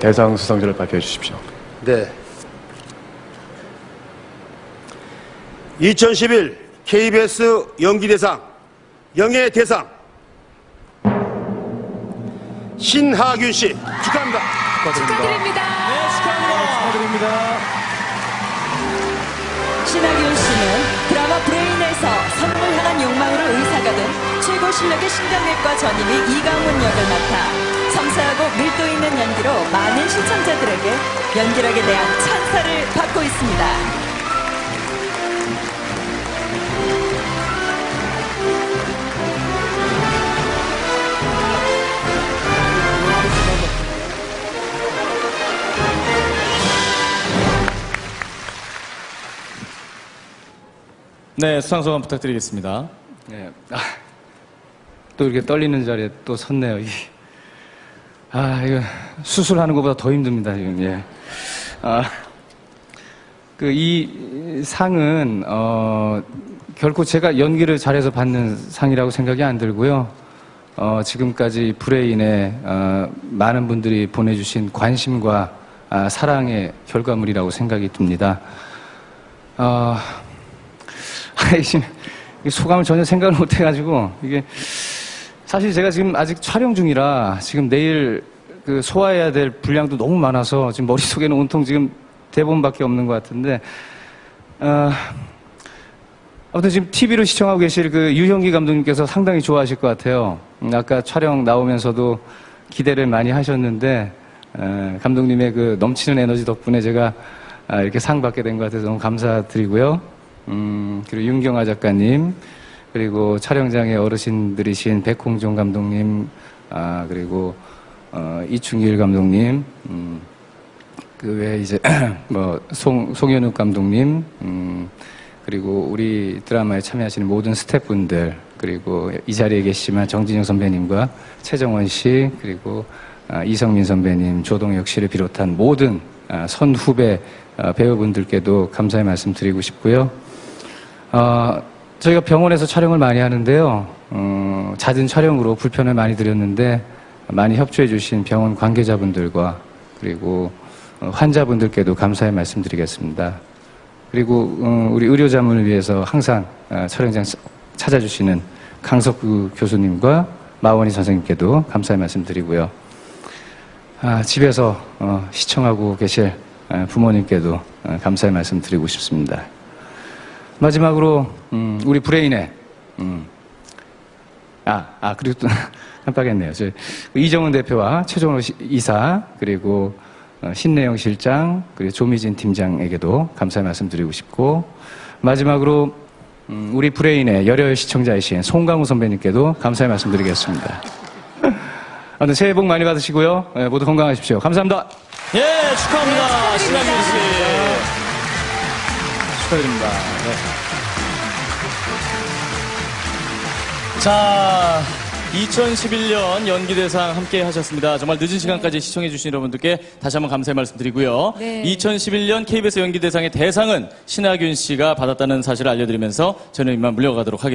대상 수상자를 발표해 주십시오. 네. 2011 KBS 연기대상 영예대상 신하균 씨 축하합니다. 축하드립니다. 축하드립니다. 신하균 씨는 드라마 브레인에서 선물 향한 욕망으로 의사가 된 최고 실력의 신장내과 전임이 이강훈 역을 많은 시청자들에게 연기력에 대한 찬사를 받고 있습니다. 네, 수상소감 부탁드리겠습니다. 네. 아, 또 이렇게 떨리는 자리에 또 섰네요. 이- 아, 이거 수술하는 것보다 더 힘듭니다, 지금. 예. 아, 그 이 상은 어 결코 제가 연기를 잘해서 받는 상이라고 생각이 안 들고요. 어 지금까지 브레인에 어, 많은 분들이 보내주신 관심과 아, 사랑의 결과물이라고 생각이 듭니다. 어, 소감을 전혀 생각을 못 해가지고, 이게, 사실 제가 지금 아직 촬영 중이라, 지금 내일 그 소화해야 될 분량도 너무 많아서, 지금 머릿속에는 온통 지금 대본밖에 없는 것 같은데, 어, 아무튼 지금 TV로 시청하고 계실 그 유형기 감독님께서 상당히 좋아하실 것 같아요. 음, 아까 촬영 나오면서도 기대를 많이 하셨는데, 어, 감독님의 그 넘치는 에너지 덕분에 제가 아, 이렇게 상 받게 된 것 같아서 너무 감사드리고요. 음, 그리고 윤경아 작가님, 그리고 촬영장의 어르신들이신 백홍종 감독님, 아, 그리고, 어, 이충일 감독님, 음, 그 외에 이제, 뭐, 송, 송현욱 감독님, 음, 그리고 우리 드라마에 참여하시는 모든 스태프분들, 그리고 이 자리에 계시지만 정진영 선배님과 최정원 씨, 그리고 아, 이성민 선배님, 조동혁 씨를 비롯한 모든 아, 선후배 아, 배우분들께도 감사의 말씀 드리고 싶고요. 어, 저희가 병원에서 촬영을 많이 하는데요. 어, 잦은 촬영으로 불편을 많이 드렸는데 많이 협조해 주신 병원 관계자분들과 그리고 어, 환자분들께도 감사의 말씀드리겠습니다. 그리고 어, 우리 의료자문을 위해서 항상 어, 촬영장 차- 찾아주시는 강석구 교수님과 마원희 선생님께도 감사의 말씀드리고요. 아, 집에서 어, 시청하고 계실 어, 부모님께도 어, 감사의 말씀 드리고 싶습니다. 마지막으로 음, 우리 브레인의 음, 아, 아 그리고 또 깜빡했네요. 저 이정은 대표와 최종호 시- 이사 그리고 어, 신내영 실장 그리고 조미진 팀장에게도 감사의 말씀드리고 싶고 마지막으로 음, 우리 브레인의 열혈 시청자이신 송강호 선배님께도 감사의 말씀드리겠습니다. 아무튼 새해 복 많이 받으시고요. 예, 모두 건강하십시오. 감사합니다. 예, 축하합니다. 신하균 씨. 축하드립니다. 네. 자, 2011년 연기대상 함께 하셨습니다. 정말 늦은 시간까지 시청해주신 여러분들께 다시 한번 감사의 말씀 드리고요. 네. 2011년 KBS 연기대상의 대상은 신하균 씨가 받았다는 사실을 알려드리면서 저는 이만 물려가도록 하겠습니다.